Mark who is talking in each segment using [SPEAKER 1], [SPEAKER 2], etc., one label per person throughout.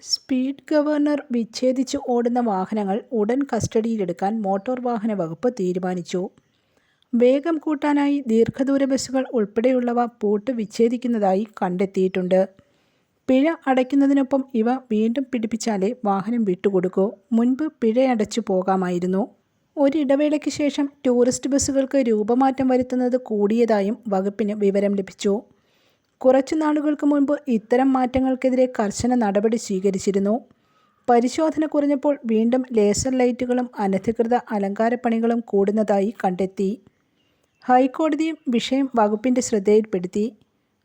[SPEAKER 1] Speed governor വിച്ഛേദിച്ച് ഓടുന്ന വാഹനങ്ങൾ ഉടൻ കസ്റ്റഡിയിലെടുക്കാൻ മോട്ടോർ വാഹന വകുപ്പ് തീരുമാനിച്ചു. വേഗം കൂട്ടാനായി ദീർഘദൂര ബസ്സുകൾ ഉൾപ്പെടെയുള്ളവ പൂട്ട് വിച്ഛേദിക്കുന്നതായി കണ്ടെത്തിയിട്ടുണ്ട്. പിഴ അടയ്ക്കുന്നതിനൊപ്പം ഇവ വീണ്ടും പിടിപ്പിച്ചാലേ വാഹനം വിട്ടുകൊടുക്കൂ. മുൻപ് പിഴയടച്ചു പോകാമായിരുന്നു. ഒരിടവേളയ്ക്ക് ശേഷം ടൂറിസ്റ്റ് ബസ്സുകൾക്ക് രൂപമാറ്റം വരുത്തുന്നത് കൂടിയതായും വകുപ്പിന് വിവരം ലഭിച്ചു. കുറച്ചു നാളുകൾക്ക് മുൻപ് ഇത്തരം മാറ്റങ്ങൾക്കെതിരെ കർശന നടപടി സ്വീകരിച്ചിരുന്നു. പരിശോധന കുറഞ്ഞപ്പോൾ വീണ്ടും ലേസർ ലൈറ്റുകളും അനധികൃത അലങ്കാരപ്പണികളും കൂടുന്നതായി കണ്ടെത്തി. ഹൈക്കോടതിയും വിഷയം വകുപ്പിന്റെ ശ്രദ്ധയിൽപ്പെടുത്തി.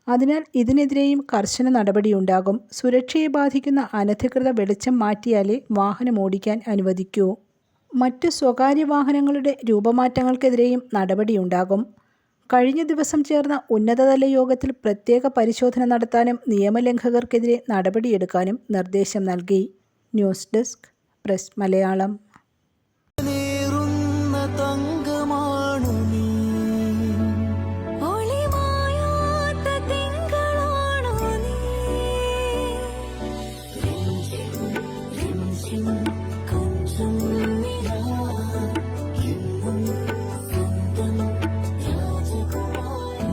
[SPEAKER 1] അതിനാൽ ഇതിനെതിരെയും കർശന നടപടിയുണ്ടാകും. സുരക്ഷയെ ബാധിക്കുന്ന അനധികൃത വെളിച്ചം മാറ്റിയാലേ വാഹനം ഓടിക്കാൻ അനുവദിക്കൂ. മറ്റ് സ്വകാര്യ വാഹനങ്ങളുടെ രൂപമാറ്റങ്ങൾക്കെതിരെയും നടപടിയുണ്ടാകും. കഴിഞ്ഞ ദിവസം ചേർന്ന ഉന്നതതല യോഗത്തിൽ പ്രത്യേക പരിശോധന നടത്താനും നിയമലംഘകർക്കെതിരെ നടപടിയെടുക്കാനും നിർദ്ദേശം നൽകി. News desk press Malayalam.